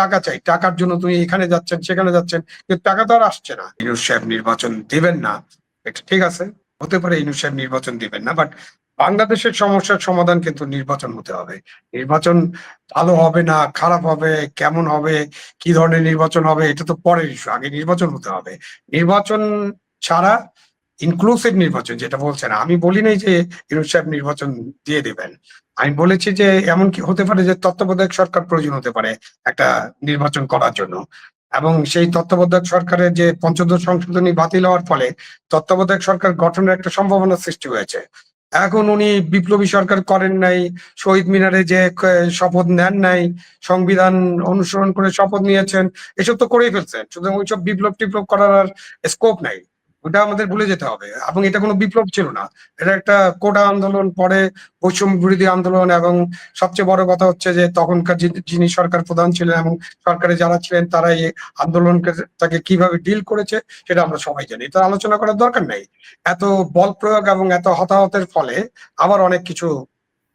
টাকা চাই, টাকার জন্য তুমি এখানে যাচ্ছেন, সেখানে যাচ্ছেন, কিন্তু টাকা তো আর আসছে না। ইউনুস সাহেব নির্বাচন দিবেন না, এটা ঠিক আছে, হতে পারে ইউনুস সাহেব নির্বাচন দিবেন না বাট বাংলাদেশের সমস্যার সমাধান কিন্তু নির্বাচন হতে হবে। নির্বাচন ভালো হবে না, খারাপ হবে, কেমন হবে, কি ধরনের নির্বাচন হবে, এটা তো পরের ইস্যু আগে নির্বাচন হতে হবে। নির্বাচন ছাড়া ইনক্লুসিভ নির্বাচন, যেটা বলছেন, আমি বলি নাই যে ইউনুস সাহেব নির্বাচন দিয়ে দেবেন। আমি বলেছি যে এমন কি হতে পারে যে তত্ত্বাবধায়ক সরকার প্রয়োজন হতে পারে একটা নির্বাচন করার জন্য। এবং সেই তত্ত্বাবধায়ক সরকারের যে পঞ্চদশ সংশোধনী বাতিল হওয়ার ফলে তত্ত্বাবধায়ক সরকার গঠনের একটা সম্ভাবনা সৃষ্টি হয়েছে। এখন উনি বিপ্লবী সরকার করেন নাই, শহীদ মিনারে যে শপথ নেন নাই, সংবিধান অনুসরণ করে শপথ নিয়েছেন, এসব তো করেই ফেলছেন। সুতরাং ওইসব বিপ্লব টিপ্লব করার আর স্কোপ নাই। ওটা আমাদের ভুলে যেতে হবে। এবং এটা কোনো বিপ্লব ছিল না। এটা একটা কোটা আন্দোলন, পরে বৈষম্য বিরোধী আন্দোলন এবং সবচেয়ে বড় কথা হচ্ছে যে তখনকার যিনি- সরকার প্রধান ছিলেন এবং সরকারে যারা ছিলেন তারা এই আন্দোলনকে, তাকে কীভাবে ডিল করেছে সেটা আমরা সবাই জানি। এটা আলোচনা করার দরকার নেই। এত বল প্রয়োগ এবং এত হতাহতের ফলে আবার অনেক কিছু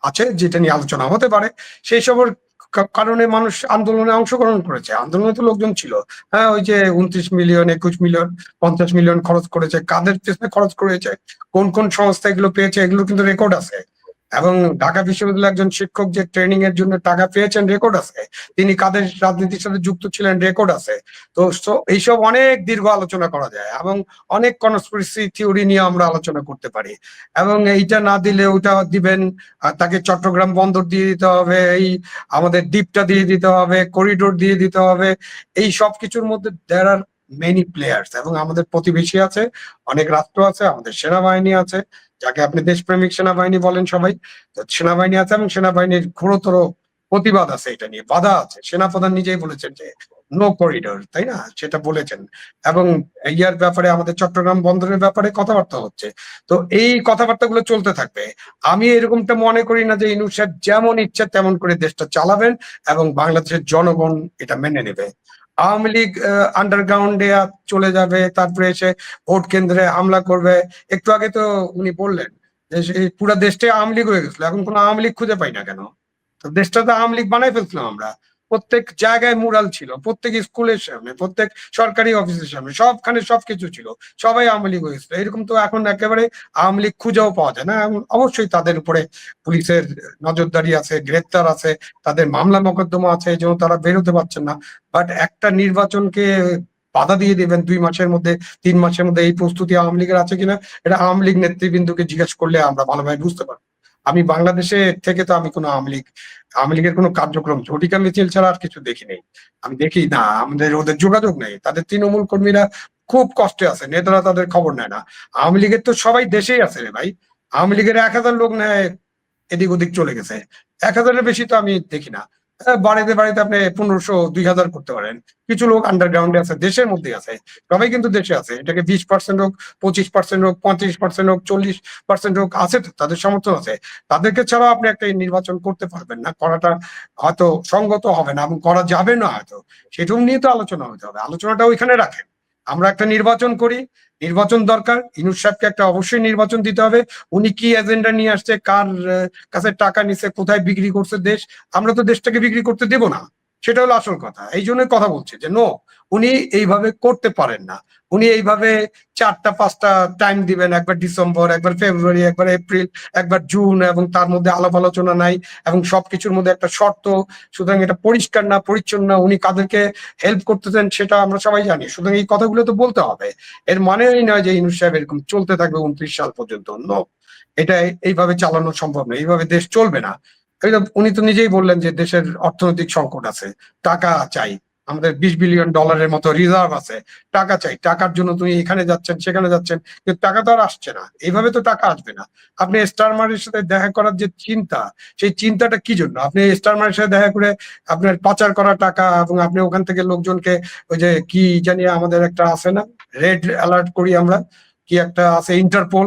আছে যেটা নিয়ে আলোচনা হতে পারে। সেই সবের কারণে মানুষ আন্দোলনে অংশগ্রহণ করেছে। আন্দোলনে তো লোকজন ছিল। হ্যাঁ ওই যে উনত্রিশ মিলিয়ন, একুশ মিলিয়ন, পঞ্চাশ মিলিয়ন খরচ করেছে। কাদের পেছনে খরচ করেছে? কোন কোন সংস্থা এগুলো পেয়েছে? এগুলো কিন্তু রেকর্ড আছে। এবং ঢাকা বিশ্ববিদ্যালয়ের একজন শিক্ষক যে ট্রেনিং এর জন্য টাকা পেয়েছেন রেকর্ড আছে। তিনি কাদের রাজনীতির সাথে যুক্ত ছিলেন রেকর্ড আছে। তো এইসব অনেক দীর্ঘ আলোচনা করা যায় এবং অনেক কনস্পিরেসি থিওরি নিয়ে আমরা আলোচনা করতে পারি। এবং এইটা না দিলে ওটা দিবেন তাকে চট্টগ্রাম বন্দর দিয়ে দিতে হবে, এই আমাদের দ্বীপটা দিয়ে দিতে হবে করিডোর দিয়ে দিতে হবে। এই সব কিছুর মধ্যে দেয়ার আর মেনি প্লেয়ার্স এবং আমাদের প্রতিবেশী আছে, অনেক রাষ্ট্র আছে, আমাদের সেনাবাহিনী আছে। যাকে আপনি দেশপ্রেমিক সেনাবাহিনী বলেন সবাই সেনাবাহিনী আছে এবং সেনাবাহিনীর ঘোরতর প্রতিবাদ আছে এটা নিয়ে। বাধা আছে। সেনাপ্রধান নিজেই বলেছেন যে নো করিডোর তাই না? সেটা বলেছেন। এবং ইয়ার ব্যাপারে আমাদের চট্টগ্রাম বন্দরের ব্যাপারে কথাবার্তা হচ্ছে। তো এই কথাবার্তাগুলো চলতে থাকবে। আমি এরকমটা মনে করি না যে ইনুস সাহেব যেমন ইচ্ছা তেমন করে দেশটা চালাবেন এবং বাংলাদেশের জনগণ এটা মেনে নেবে। আওয়ামী লীগ আন্ডারগ্রাউন্ডে চলে যাবে, তারপরে এসে ভোট কেন্দ্রে হামলা করবে। একটু আগে তো উনি বললেন যে পুরো দেশটাই আওয়ামী লীগ হয়ে গেছিল। এখন কোনো আওয়ামী লীগ খুঁজে পাই না কেন? তো দেশটা তো আওয়ামী লীগ বানাই ফেলছিলাম আমরা। প্রত্যেক জায়গায় মুরাল ছিল, প্রত্যেক স্কুলের সামনে, প্রত্যেক সরকারি অফিসের সামনে, সবখানে সবকিছু ছিল, সবাই আওয়ামী লীগ হয়েছিল। এরকম তো এখন একেবারে আওয়ামী লীগ খুঁজেও পাওয়া যায় না। অবশ্যই তাদের উপরে পুলিশের নজরদারি আছে, গ্রেপ্তার আছে, তাদের মামলা মোকদ্দমা আছে, এই জন্য তারা বেরোতে পারছেন না। বাট একটা নির্বাচনকে বাধা দিয়ে দেবেন দুই মাসের মধ্যে, তিন মাসের মধ্যে এই প্রস্তুতি আওয়ামী লীগের আছে কিনা, এটা আওয়ামী লীগ নেতৃবৃন্দকে জিজ্ঞেস করলে আমরা ভালোভাবে বুঝতে পারব। আমি বাংলাদেশে থেকে তো আমি কোনো আওয়ামী লীগ, আওয়ামী লীগের কোনো কার্যক্রম ঝটিকা মিছিল ছাড়া আর কিছু দেখি নেই আমি দেখি না, আমাদের ওদের যোগাযোগ নেই। তাদের তৃণমূল কর্মীরা খুব কষ্টে আছে, নেতারা তাদের খবর নেয় না। আওয়ামী লীগের তো সবাই দেশেই আছে রে ভাই। আওয়ামী লীগের এক হাজার লোক নেয়, এদিক ওদিক চলে গেছে। এক হাজারের বেশি তো আমি দেখি না। বাড়িতে বাড়িতে আপনি পনেরোশো দুই হাজার করতে পারেন। কিছু লোক আন্ডারগ্রাউন্ডে আছে দেশের মধ্যে আছে। সবাই কিন্তু দেশে আছে। এটাকে বিশ পার্সেন্ট হোক পঁচিশ পার্সেন্ট হোক পঁয়ত্রিশ পার্সেন্ট হোক চল্লিশ পার্সেন্ট হোক আছে তো, তাদের সমর্থন আছে। তাদেরকে ছাড়াও আপনি একটা নির্বাচন করতে পারবেন না। করাটা হয়তো সঙ্গত হবে না এবং করা যাবে না হয়তো। সেটুকু নিয়ে তো আলোচনা হতে হবে। আলোচনাটা ওইখানে রাখেন। আমরা একটা নির্বাচন করি, নির্বাচন দরকার। ইনুস সাহেবকে একটা অবশ্যই নির্বাচন দিতে হবে। উনি কি এজেন্ডা নিয়ে আসছে, কার কাছে টাকা নিছে, কোথায় বিক্রি করছে দেশ? আমরা তো দেশটাকে বিক্রি করতে দেব না। সেটা হলো আসল কথা। এই জন্যই কথা বলছি যে নো উনি এইভাবে করতে পারেন না। উনি এইভাবে চারটা, পাঁচটা টাইম দিবেন, একবার ডিসেম্বর একবার ফেব্রুয়ারি একবার এপ্রিল একবার জুন এবং তার মধ্যে আলাপ আলোচনা নাই এবং সবকিছুর মধ্যে একটা শর্ত, সুতরাং এটা পরিষ্কার না, পরিচ্ছন্ন না, উনি কাদেরকে হেল্প করতেছেন সেটা আমরা সবাই জানি। সুতরাং এই কথাগুলো তো বলতে হবে। এর মানে এই নয় যে ইনুস সাহেব এরকম চলতে থাকবে উনত্রিশ সাল পর্যন্ত। নো এটা এইভাবে চালানো সম্ভব নয়। এইভাবে দেশ চলবে না। উনি তো নিজেই বললেন যে দেশের অর্থনৈতিক সংকট আছে, টাকা চাই, আমাদের বিশ বিলিয়ন ডলারের মতো রিজার্ভ আছে, টাকা চাই, টাকার জন্য তুমি এখানে যাচ্ছেন, সেখানে যাচ্ছেন, কিন্তু টাকা তো আর আসছে না, এইভাবে তো টাকা আসবে না। আপনি স্টারমারের সাথে দেখা করার যে চিন্তা, সেই চিন্তাটা কি জন্য? আপনি স্টারমারের সাথে দেখা করে আপনার পাচার করা টাকা এবং আপনি ওখান থেকে লোকজনকে ওই যে কি জানি আমাদের একটা আছে না রেড অ্যালার্ট করি আমরা, কি একটা আছে ইন্টারপোল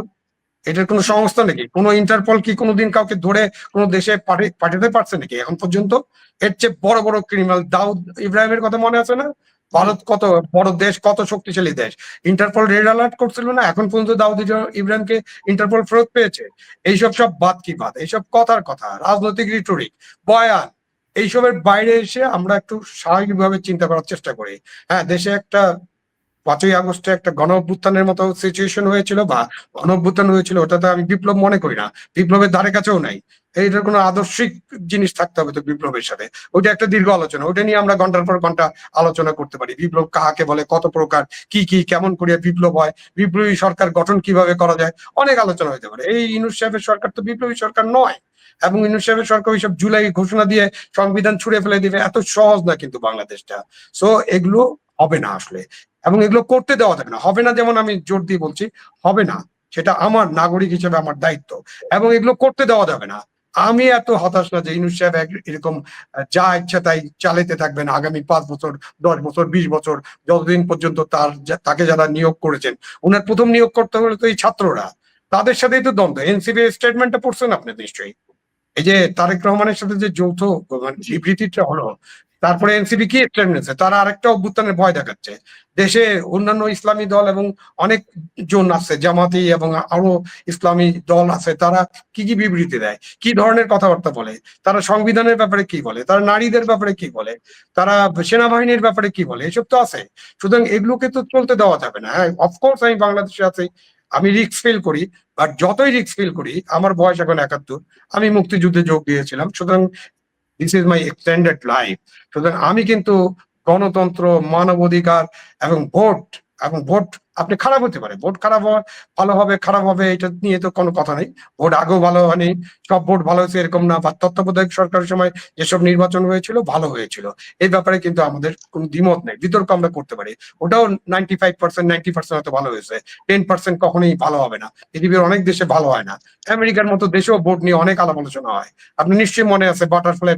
এটার কোনো সংস্থা নাকি? কোনো ইন্টারপল কি কোনোদিন কাউকে ধরে কোনো দেশে পাঠি- পাঠাতে পারছে নাকি? এখন পর্যন্ত এর চেয়ে বড় বড় ক্রিমিনাল দাউদ ইব্রাহিমের কথা মনে আছে না? ভারত কত বড় দেশ, কত শক্তিশালী দেশ? ইন্টারপল রেড অ্যালার্ট করছিল না? এখন পর্যন্ত দাউদ ইব্রা- ইব্রাহিমকে ইন্টারপল ফেরত পেয়েছে? এইসব সব বাদ কি বাদ? এইসব কথার কথা, রাজনৈতিক রিটোরিক বয়ান, এইসবের বাইরে এসে আমরা একটু স্বাভাবিকভাবে চিন্তা করার চেষ্টা করি। হ্যাঁ দেশে একটা পাঁচই আগস্টে একটা গণ অভ্যুত্থানের মতো সিচুয়েশন হয়েছিল বা গণ অভ্যুত্থান হয়েছিল ওটাতে আমি বিপ্লব মনে করি না। বিপ্লবের ধারে কাছেও নাই। এইটার কোনো আদর্শিক জিনিস থাকতে হবে তো বিপ্লবের সাথে। ওইটা একটা দীর্ঘ আলোচনা। ওটা নিয়ে আমরা ঘণ্টার পর ঘণ্টা আলোচনা করতে পারি। বিপ্লব কাহাকে বলে, কত প্রকার, কি কি, কেমন করিয়া বিপ্লব হয়, বিপ্লবী সরকার গঠন কীভাবে করা যায়, অনেক আলোচনা হতে পারে। এই ইনুস সাহেবের সরকার তো বিপ্লবী সরকার নয়। এবং ইনুস সাহেবের সরকার ওইসব জুলাই ঘোষণা দিয়ে সংবিধান ছুড়ে ফেলে দিবে, এত সহজ না কিন্তু বাংলাদেশটা। সো এগুলো হবে না আসলে। এবং এগুলো করতে দেওয়া যাবে না। হবে না যেমন আমি জোর দিয়ে বলছি, হবে না। সেটা আমার নাগরিক হিসেবে আমার দায়িত্ব। এবং এগুলো করতে দেওয়া যাবে না। আমি এত হতাশ না যে ইনুস সাহেব এরকম যা ইচ্ছা তাই চালাতে থাকবেন। আগামী পাঁচ বছর, দশ বছর, বিশ বছর, যতদিন পর্যন্ত তার তাকে যারা নিয়োগ করেছেন, উনার প্রথম নিয়োগ করতে হলে তো এই ছাত্ররা। তাদের সাথেই তো দ্বন্দ্ব। এনসিবি স্টেটমেন্টটা পড়ছেন আপনি নিশ্চয়ই। এই যে তারেক রহমানের সাথে যে যৌথ মানে বিবৃতিটা হলো তারপরে এনসিপি কি নিয়েছে? তারা আরেকটা অভ্যুত্থানের ভয় দেখাচ্ছে। দেশে অন্যান্য ইসলামী দল এবং অনেক জন আছে, জামাতি এবং আরও ইসলামী দল আছে, তারা কি কি বিবৃতি দেয়? কি ধরনের কথাবার্তা বলে? তারা সংবিধানের ব্যাপারে কি বলে? তারা নারীদের ব্যাপারে কি বলে? তারা সেনাবাহিনীর ব্যাপারে কি বলে? এসব তো আছে। সুতরাং এগুলোকে তো চলতে দেওয়া যাবে না। হ্যাঁ অফকোর্স আমি বাংলাদেশে আছি, আমি রিক্স ফিল করি বাট যতই রিক্স ফিল করি, আমার বয়স এখন একাত্তর, আমি মুক্তিযুদ্ধে যোগ দিয়েছিলাম। সুতরাং this is my extended life সুতরাং আমি কিন্তু গণতন্ত্র মানবাধিকার এবং ভোট এবং ভোট আপনি খারাপ হতে পারে। ভোট খারাপ ভালো হবে, খারাপ হবে, এটা নিয়ে তো কোনো কথা নেই। ভোট আগেও ভালো হয়নি, সব ভোট ভালো হয়েছে এরকম না। বা তত্ত্বাবধায়ক সরকারের সময় যেসব নির্বাচন হয়েছিল, ভালো হয়েছিল। এই ব্যাপারে কিন্তু আমাদের কোনো দ্বিমত নেই, বিতর্ক আমরা করতে পারি। ওটাও ninety five percent ninety percent হয়তো ভালো হয়েছে টেন পার্সেন্ট কখনোই ভালো হবে না। পৃথিবীর অনেক দেশে ভালো হয় না। আমেরিকার মতো দেশেও ভোট নিয়ে অনেক আলাপ আলোচনা হয়। আপনি নিশ্চয়ই মনে আছে বাটারফ্লাই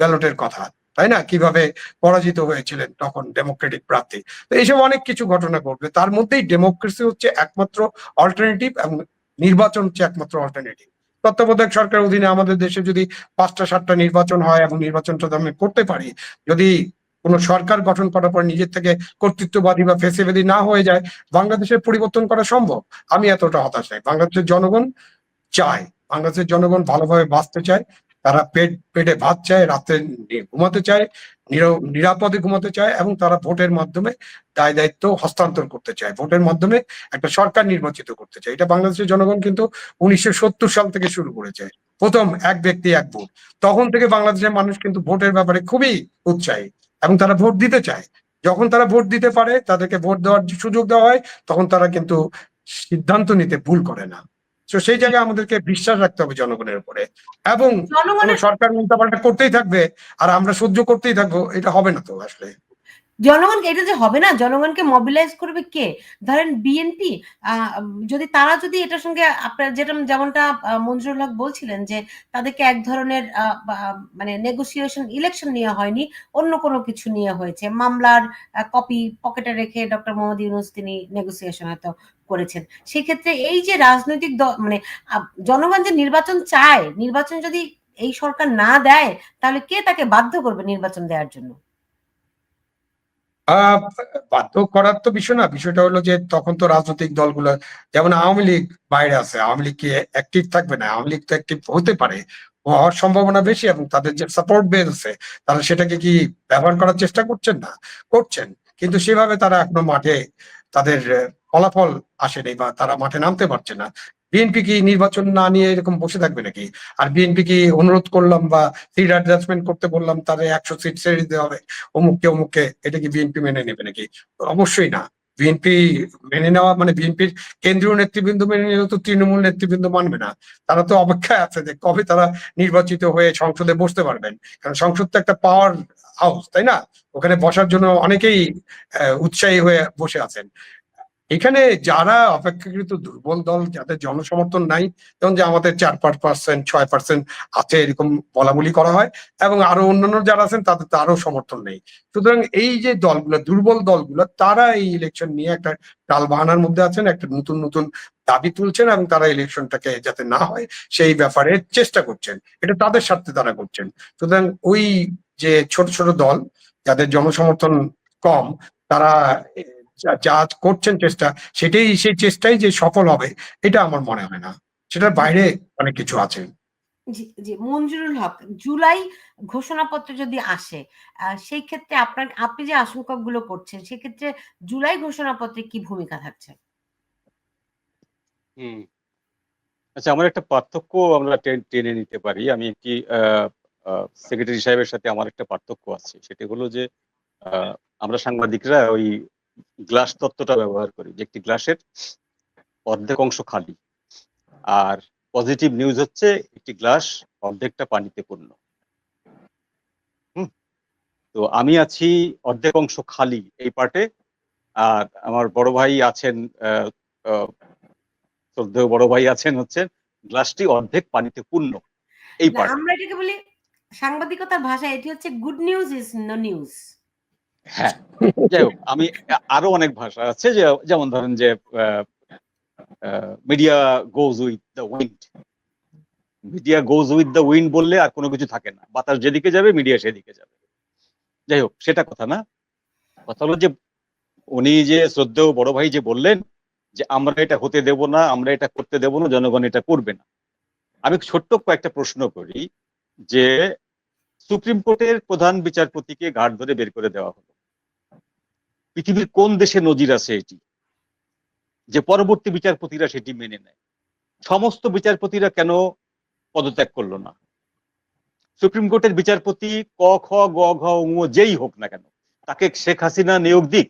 ব্যালটের কথা। তাই না? কীভাবে পরাজিত হয়েছিলেন তখন ডেমোক্রেটিক প্রার্থী। তো এইসব অনেক কিছু ঘটনা ঘটবে। তার মধ্যেই ডেমোক্রেসি হচ্ছে একমাত্র অল্টারনেটিভ এবং নির্বাচন হচ্ছে একমাত্র অল্টারনেটিভ তত্ত্বাবধায়ক সরকারের অধীনে আমাদের দেশে যদি পাঁচটা, সাতটা নির্বাচন হয় এবং নির্বাচনটা আমি করতে পারি, যদি কোনো সরকার গঠন করার পর নিজের থেকে কর্তৃত্ববাদী বা ফেসিবাদী না হয়ে যায়, বাংলাদেশের পরিবর্তন করা সম্ভব? আমি এতটা হতাশ নাই। বাংলাদেশের জনগণ চায়। বাংলাদেশের জনগণ ভালোভাবে বাঁচতে চায়। তারা পেট, পেটে ভাত চায়, রাতে ঘুমাতে চায় নির- নিরাপদে ঘুমাতে চায় এবং তারা ভোটের মাধ্যমে দায় দায়িত্ব হস্তান্তর করতে চায়। ভোটের মাধ্যমে একটা সরকার নির্বাচিত করতে চায়। এটা বাংলাদেশের জনগণ কিন্তু উনিশশো সত্তর সাল থেকে শুরু করেছে। প্রথম এক ব্যক্তি, এক ভোট। তখন থেকে বাংলাদেশের মানুষ কিন্তু ভোটের ব্যাপারে খুবই উৎসাহী এবং তারা ভোট দিতে চায়। যখন তারা ভোট দিতে পারে, তাদেরকে ভোট দেওয়ার সুযোগ দেওয়া হয়, তখন তারা কিন্তু সিদ্ধান্ত নিতে ভুল করে না। তো সেই জায়গায় আমাদেরকে বিশ্বাস রাখতে হবে জনগণের উপরে। এবং সরকার উল্টাপাল্টা করতেই থাকবে আর আমরা সহ্য করতেই থাকব এটা হবে না তো আসলে। জনগণকে, এটা যে হবে না? জনগণকে মবিলাইজ করবে কে? ধরেন বিএনপি যদি তারা যদি এটার সঙ্গে আপনার যেটা, যেমনটা মঞ্জুরুল হক বলছিলেন যে তাদেরকে এক ধরনের মানে নেগোসিয়েশন ইলেকশন নিয়ে হয়নি, অন্য কোনো কিছু নিয়ে হয়েছে। মামলার কপি পকেটে রেখে ডক্টর মোহাম্মদ ইউনুস তিনি নেগোসিয়েশন হয়তো করেছেন। সেক্ষেত্রে এই যে রাজনৈতিক মানে জনগণ যে নির্বাচন চায়, নির্বাচন যদি এই সরকার না দেয়, তাহলে কে তাকে বাধ্য করবে নির্বাচন দেওয়ার জন্য? বাধ্য করার তো বিষয় না। বিষয়টা হলো যে তখন তো রাজনৈতিক দলগুলো, যেমন আওয়ামী লীগ বাইরে আছে, আওয়ামী লীগ কি অ্যাক্টিভ থাকবে না? আওয়ামী লীগ তো অ্যাক্টিভ হতে পারে, হওয়ার সম্ভাবনা বেশি এবং তাদের যে সাপোর্ট বেস আছে, তারা সেটাকে কি ব্যবহার করার চেষ্টা করছেন না? করছেন, কিন্তু সেভাবে তারা এখনও মাঠে তাদের ফলাফল আসেনি বা তারা মাঠে নামতে পারছে না। বিএনপি কি নির্বাচন না নিয়ে এরকম বসে থাকবে নাকি? আর বিএনপি কি অনুরোধ করলাম বা সিট অ্যাডজাস্টমেন্ট করতে বললাম তাদের একশো সিট ছেড়ে দিতে হবে, অমুককে অমুককে, এটা কি বিএনপি মেনে নেবে নাকি? অবশ্যই না। বিএনপি মেনে নেওয়া মানে বিএনপির কেন্দ্রীয় নেতৃবৃন্দ মেনে নিলেও তো তৃণমূল নেতৃবৃন্দ মানবে না। তারা তো অপেক্ষায় আছে যে কবে তারা নির্বাচিত হয়ে সংসদে বসতে পারবেন। কারণ সংসদ তো একটা পাওয়ার হাউস তাই না? ওখানে বসার জন্য অনেকেই উৎসাহী হয়ে বসে আছেন। এখানে যারা অপেক্ষাকৃত দুর্বল দল, যাদের জনসমর্থন নাই, যেমন যে আমাদের চার পাঁচ পার্সেন্ট ছয় পার্সেন্ট আছে এরকম বলা বলি করা হয়, এবং আরও অন্যান্য যারা আছেন, তাদের তো আরও সমর্থন নেই। সুতরাং এই যে দলগুলো, দুর্বল দলগুলো, তারা এই ইলেকশন নিয়ে একটা ডাল বাহানার মধ্যে আছেন, একটা নতুন নতুন দাবি তুলছেন, এবং তারা ইলেকশনটাকে যাতে না হয়, সেই ব্যাপারে চেষ্টা করছেন। এটা তাদের স্বার্থে তারা করছেন। সুতরাং ওই যে ছোট ছোট দল, যাদের জনসমর্থন কম, তারা যা- করছেন চেষ্টা সেটাই সেই চেষ্টাই যে সফল হবে এটা আমার মনে হয় না সেটার বাইরে অনেক কিছু আছে জি, মঞ্জুরুল হক জুলাই ঘোষণাপত্র যদি আসে সেই ক্ষেত্রে আপনার আপনি যে আশঙ্কাগুলো করছেন সেক্ষেত্রে জুলাই ঘোষণাপত্রে কি ভূমিকা থাকছে? হুম। আচ্ছা আমার একটা পার্থক্য আমরা টেনে নিতে পারি। আমি একটি সেক্রেটারি সাহেবের সাথে আমার একটা পার্থক্য আছে। সেটি হলো যে আমরা সাংবাদিকরা ওই গ্লাস তত্ত্বটা ব্যবহার করি। যে একটি গ্লাসের অর্ধেক অংশ খালি। আর পজিটিভ নিউজ হচ্ছে একটি গ্লাস অর্ধেকটা পানিতে পূর্ণ। তো আমি আছি অর্ধেক অংশ খালি এই পার্টে। আর আমার বড় ভাই আছেন শ্রদ্ধেয় বড় ভাই আছেন হচ্ছে গ্লাসটি অর্ধেক পানিতে পূর্ণ। এই পার্ট। আমরা এটাকে বলি সাংবাদিকতার ভাষায় এটি হচ্ছে good news is no news. হ্যাঁ, যাই হোক আমি আরও অনেক ভাষা আছে যে যেমন ধরেন যে media goes with the wind. Media goes with the wind বললে আর কোনো কিছু থাকে না। বাতাস যেদিকে যাবে মিডিয়া সেদিকে যাবে। যাই হোক সেটা কথা না। কথা হলো যে উনি যে শ্রদ্ধেয় বড় ভাই যে বললেন যে আমরা এটা হতে দেব না, আমরা এটা করতে দেব না, জনগণ এটা করবে না। আমি ছোট্ট কয়েকটা প্রশ্ন করি যে সুপ্রিম কোর্টের প্রধান বিচারপতিকে ঘাট ধরে বের করে দেওয়া হলো। পৃথিবীর কোন দেশে নজির আছে এটি? যে পরবর্তী বিচারপতিরা সেটি মেনে নেয়। সমস্ত বিচারপতিরা কেন পদত্যাগ করল না? সুপ্রিম কোর্টের বিচারপতি ক, খ, গ, ঘ, যেই হোক না কেন তাকে শেখ হাসিনা নিয়োগ দিক,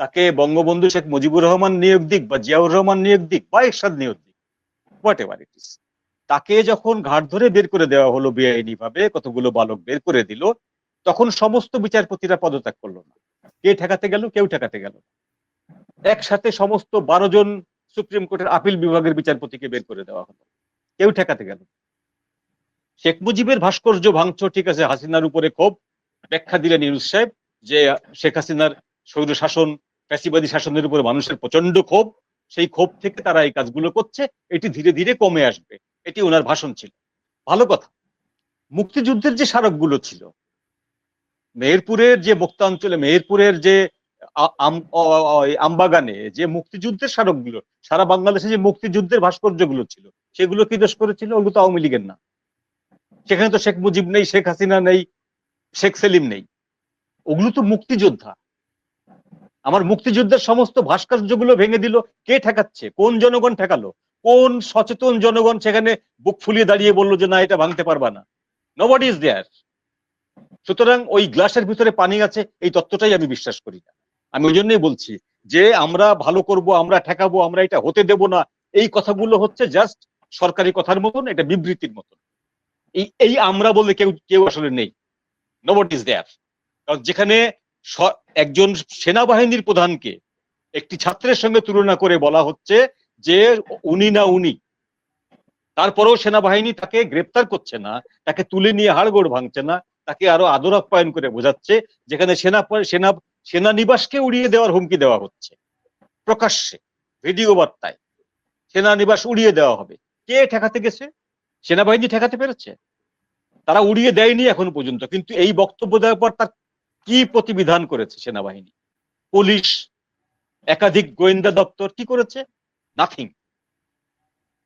তাকে বঙ্গবন্ধু শেখ মুজিবুর রহমান নিয়োগ দিক বা জিয়াউর রহমান নিয়োগ দিক বা এরশাদ নিয়োগ দিক হোয়াট এভার ইট ইস তাকে যখন ঘাট ধরে বের করে দেওয়া হলো বেআইনি ভাবে কতগুলো বালক বের করে দিল তখন সমস্ত বিচারপতিরা পদত্যাগ করল না কে ঠেকাতে গেল, কেউ ঠেকাতে গেল একসাথে সমস্ত বারো জন সুপ্রিম কোর্টের আপিল বিভাগের বিচারপতিকে বের করে দেওয়া হলো। কেউ ঠেকাতে গেল শেখ মুজিবের ভাস্কর্য ভাঙছ ঠিক আছে, হাসিনার উপরে ক্ষোভ। ব্যাখ্যা দিলেন ইউনুস সাহেব যে শেখ হাসিনার স্বৈর শাসন, ফ্যাসিবাদী শাসনের উপরে মানুষের প্রচণ্ড ক্ষোভ। সেই ক্ষোভ থেকে তারা এই কাজগুলো করছে। এটি ধীরে ধীরে কমে আসবে। এটি ওনার ভাষণ ছিল। ভালো কথা। মুক্তিযুদ্ধের যে স্মারকগুলো ছিল মেহেরপুরের যে মুক্তাঞ্চলে মেহেরপুরের যে আমবাগানে যে মুক্তিযুদ্ধের স্মারকগুলো, সারা বাংলাদেশে যে মুক্তিযুদ্ধের ভাস্কর্যগুলো ছিল, সেগুলো কি দোষ করেছিল? ওগুলো তো আওয়ামী লীগের না। সেখানে তো শেখ মুজিব নেই, শেখ হাসিনা নেই, শেখ সেলিম নেই। ওগুলো তো মুক্তিযোদ্ধা। আমার মুক্তিযুদ্ধের সমস্ত ভাস্কর্যগুলো ভেঙে দিল। কে ঠেকাচ্ছে? কোন জনগণ ঠেকালো? কোন সচেতন জনগণ সেখানে বুক ফুলিয়ে দাঁড়িয়ে বলল যে, না, এটা ভাঙতে পারবা না নো নোবডি ইজ দেয়ার সুতরাং ওই গ্লাসের ভিতরে পানি আছে, এই তত্ত্বটাই আমি বিশ্বাস করি না। আমি ওই জন্যই বলছি যে, আমরা ভালো করব, আমরা ঠেকাবো, আমরা এটা হতে দেব না, এই কথাগুলো হচ্ছে জাস্ট সরকারি কথার মতন, এটা বিবৃতির মতন। এই এই আমরা বলে কেউ কেউ আসলে নেই। নোবট ইজ দেয়ার কারণ যেখানে একজন সেনাবাহিনীর প্রধানকে একটি ছাত্রের সঙ্গে তুলনা করে বলা হচ্ছে যে, উনি না উনি, তারপরেও সেনাবাহিনী তাকে গ্রেপ্তার করছে না, তাকে তুলে নিয়ে হাড়গোড় ভাঙছে না তাকে আরও আদর আপ্যায়ন করে বোঝাচ্ছে, যেখানে সেনা সেনা, সেনানিবাসকে উড়িয়ে দেওয়ার হুমকি দেওয়া হচ্ছে। প্রকাশ্যে, ভিডিও বার্তায় সেনানিবাস উড়িয়ে দেওয়া হবে। কে ঠেকাতে গেছে? সেনাবাহিনী ঠেকাতে পেরেছে? তারা উড়িয়ে দেয়নি এখনও পর্যন্ত, কিন্তু এই বক্তব্য দেওয়ার পর তার কি প্রতিবিধান করেছে সেনাবাহিনী? পুলিশ, একাধিক গোয়েন্দা দপ্তর কি করেছে? নাথিং।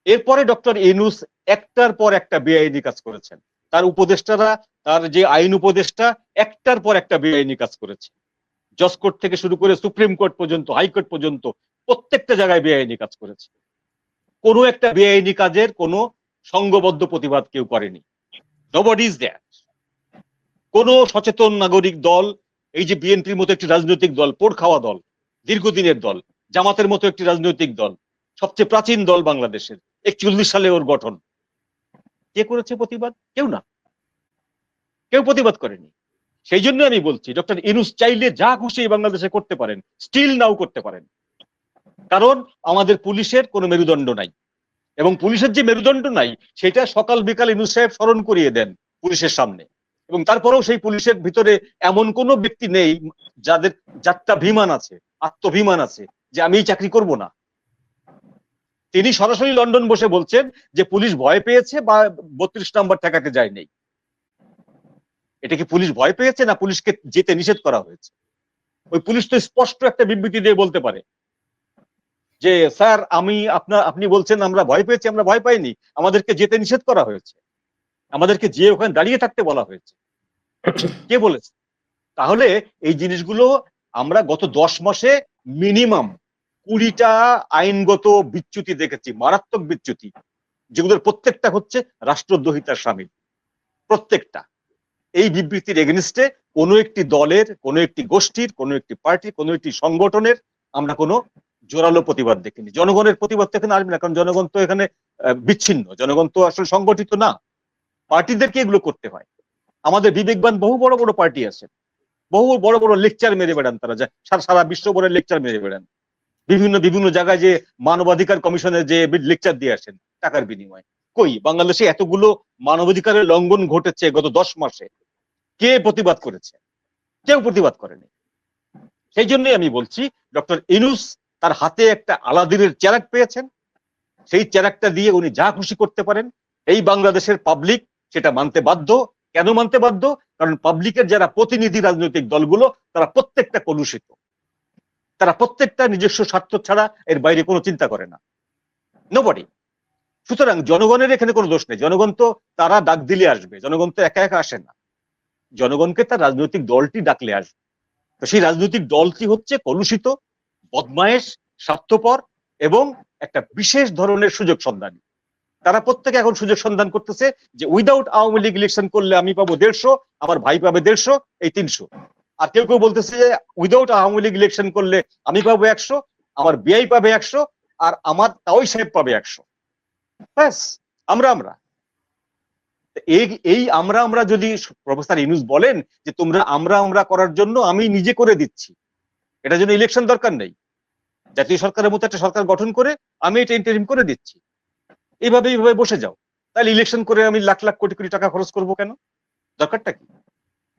এরপরে ডক্টর ইনুস একটার পর একটা বেআইনি কাজ করেছেন। তার উপদেষ্টারা, তার যে আইন উপদেষ্টা, একটার পর একটা বেআইনি কাজ করেছে। জজকোর্ট থেকে শুরু করে সুপ্রিম কোর্ট পর্যন্ত হাইকোর্ট পর্যন্ত প্রত্যেকটা জায়গায় বেআইনি কাজ করেছে। কোনো একটা বেআইনি কাজের কোনো সংঘবদ্ধ প্রতিবাদ কেউ করেনি। নোবডি ইজ দ্যাট কোন সচেতন নাগরিক দল, এই যে বিএনপির মতো একটি রাজনৈতিক দল, পোড় খাওয়া দল, দীর্ঘদিনের দল, জামাতের মতো একটি রাজনৈতিক দল, সবচেয়ে প্রাচীন দল বাংলাদেশের, একচল্লিশ সালে ওর গঠন। কে করেছে প্রতিবাদ? কেউ না। কেউ প্রতিবাদ করেনি। সেই জন্য আমি বলছি, ডক্টর ইনুস চাইলে যা খুশি বাংলাদেশে করতে পারেন স্টিল নাও করতে পারেন। কারণ আমাদের পুলিশের কোনো মেরুদণ্ড নাই। এবং পুলিশের যে মেরুদণ্ড নাই, সেটা সকাল বিকাল ইনুস সাহেব স্মরণ করিয়ে দেন পুলিশের সামনে। এবং তারপরেও সেই পুলিশের ভিতরে এমন কোনো ব্যক্তি নেই, যাদের যাত্রাভিমান আছে, আত্মভিমান আছে, যে আমি এই চাকরি করব না। তিনি সরাসরি লন্ডন বসে বলছেন যে পুলিশ ভয় পেয়েছে বা বত্রিশ নম্বর ঠেকাতে যায় নেই এটা কি পুলিশ ভয় পেয়েছে না পুলিশকে যেতে নিষেধ করা হয়েছে? ওই পুলিশ তো স্পষ্ট একটা বিবৃতি দিয়ে বলতে পারে যে, স্যার, আমি আপনার, আপনি বলছেন আমরা ভয় পেয়েছি, আমরা ভয় পাইনি। আমাদেরকে যেতে নিষেধ করা হয়েছে। আমাদেরকে যে ওখানে দাঁড়িয়ে থাকতে বলা হয়েছে। কে বলেছে? তাহলে এই জিনিসগুলো আমরা গত দশ মাসে মিনিমাম কুড়িটা আইনগত বিচ্যুতি দেখেছি, মারাত্মক বিচ্যুতি, যেগুলোর প্রত্যেকটা হচ্ছে রাষ্ট্রদ্রোহিতার সামিল। প্রত্যেকটা। এই বিবৃতির এগেনিস্টে কোনো একটি দলের, কোনো একটি গোষ্ঠীর, কোনো একটি পার্টি কোনো একটি সংগঠনের আমরা কোনো জোরালো প্রতিবাদ দেখিনি। জনগণের প্রতিবাদ তো এখানে আসবে না, কারণ জনগণ তো এখানে বিচ্ছিন্ন। জনগণ তো আসলে সংগঠিত না। পার্টিদেরকে এগুলো করতে হয়। আমাদের বিবেকবান বহু বড় বড় পার্টি আছে। বহু বড় বড় লেকচার মেরে বেড়ান তারা, যা সারা- সারা বিশ্ব বড় লেকচার মেরে বেড়ান। বিভিন্ন বিভিন্ন জায়গায় যে মানবাধিকার কমিশনে যে লেকচার দিয়ে আসেন, টাকার বিনিময়ে। কই? বাংলাদেশে এতগুলো মানবাধিকারের লঙ্ঘন ঘটেছে গত দশ মাসে। কে প্রতিবাদ করেছে? কেউ প্রতিবাদ করেনি। সেই জন্যই আমি বলছি, ডক্টর ইনুস তার হাতে একটা আলাদিনের চেরাক পেয়েছেন। সেই চ্যারাকটা দিয়ে উনি যা খুশি করতে পারেন, এই বাংলাদেশের পাবলিক সেটা মানতে বাধ্য। কেন মানতে বাধ্য? কারণ পাবলিকের যারা প্রতিনিধি রাজনৈতিক দলগুলো, তারা প্রত্যেকটা কলুষিত। তারা প্রত্যেকটা নিজস্ব স্বার্থ ছাড়া এর বাইরে কোনো চিন্তা করে না। নোবডি সুতরাং জনগণের এখানে কোনো দোষ নেই। জনগণ তো তারা ডাক দিলে আসবে। জনগণ তো একা একা আসে না। জনগণকে তার রাজনৈতিক দলটি ডাকলে আসবে। তো সেই রাজনৈতিক দলটি হচ্ছে কলুষিত, বদমায়েশ, স্বার্থপর এবং একটা বিশেষ ধরনের সুযোগ সন্ধানী। তারা প্রত্যেকে এখন সুযোগ সন্ধান করতেছে যে উইদাউট আওয়ামী লীগ ইলেকশন করলে আমি পাবো দেড়শো, আমার ভাই পাবে দেড়শো, এই তিনশো। আর কেউ কেউ বলতেছে যে উইদাউট আওয়ামী লীগ ইলেকশন করলে আমি পাবো একশো, আমার বিআই পাবে একশো, আর আমার তাওই সাহেব পাবে একশো। ব্যাস, আমরা আমরা। এই এই আমরা আমরা যদি প্রফেসর ইউনুস বলেন যে তোমরা আমরা আমরা করার জন্য আমি নিজে করে দিচ্ছি, এটার জন্য ইলেকশন দরকার নেই। জাতীয় সরকারের মতো একটা সরকার গঠন করে আমি এটা ইন্টারিম করে দিচ্ছি। এইভাবে এইভাবে বসে যাও। তাহলে ইলেকশন করে আমি লাখ লাখ কোটি কোটি টাকা খরচ করব কেন? দরকারটা কি?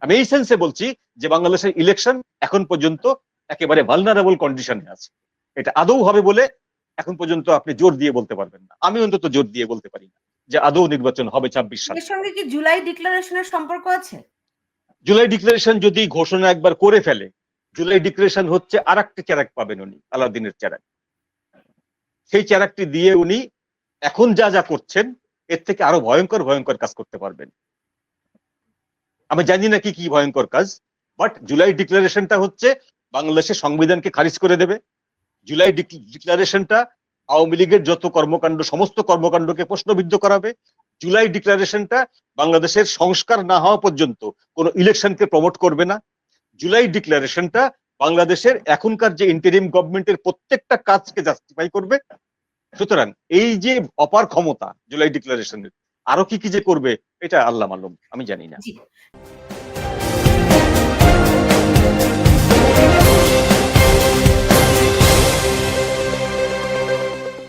আমি এই সেন্সে বলছি যে বাংলাদেশের ইলেকশন এখন পর্যন্ত একেবারে ভালনারেবল কন্ডিশনে আছে। এটা আদৌ হবে বলে এখন পর্যন্ত আপনি জোর দিয়ে বলতে পারবেন না। আমি অন্তত জোর দিয়ে বলতে পারি না যে আদৌ নির্বাচন হবে ছাব্বিশ সালে। এর সঙ্গে কি জুলাই ডিক্লারেশনের সম্পর্ক আছে? জুলাই ডিক্লারেশন যদি ঘোষণা একবার করে ফেলে জুলাই ডিক্লারেশন হচ্ছে আর একটি চ্যারাক পাবেন উনি আলাদিনের চ্যারাক। সেই চেরাকটি দিয়ে উনি এখন যা যা করছেন এর থেকে আরও ভয়ঙ্কর ভয়ঙ্কর কাজ করতে পারবেন। আমি জানি না কি কি ভয়ঙ্কর কাজ বাট জুলাই ডিক্লারেশনটা হচ্ছে বাংলাদেশের সংবিধানকে খারিজ করে দেবে। জুলাই ডিক্লারেশনটা আওয়ামী লীগের যত কর্মকাণ্ড, সমস্ত কর্মকাণ্ডকে প্রশ্নবিদ্ধ করাবে। জুলাই ডিক্লারেশনটা বাংলাদেশের সংস্কার না হওয়া পর্যন্ত কোনো ইলেকশনকে প্রমোট করবে না। জুলাই ডিক্লারেশনটা বাংলাদেশের এখনকার যে ইন্টারিম গভর্নমেন্টের প্রত্যেকটা কাজকে জাস্টিফাই করবে। সুতরাং এই যে অপার ক্ষমতা জুলাই ডিক্লারেশনের আরও কি কি যে করবে এটা আল্লাহ মালুম আমি জানি না।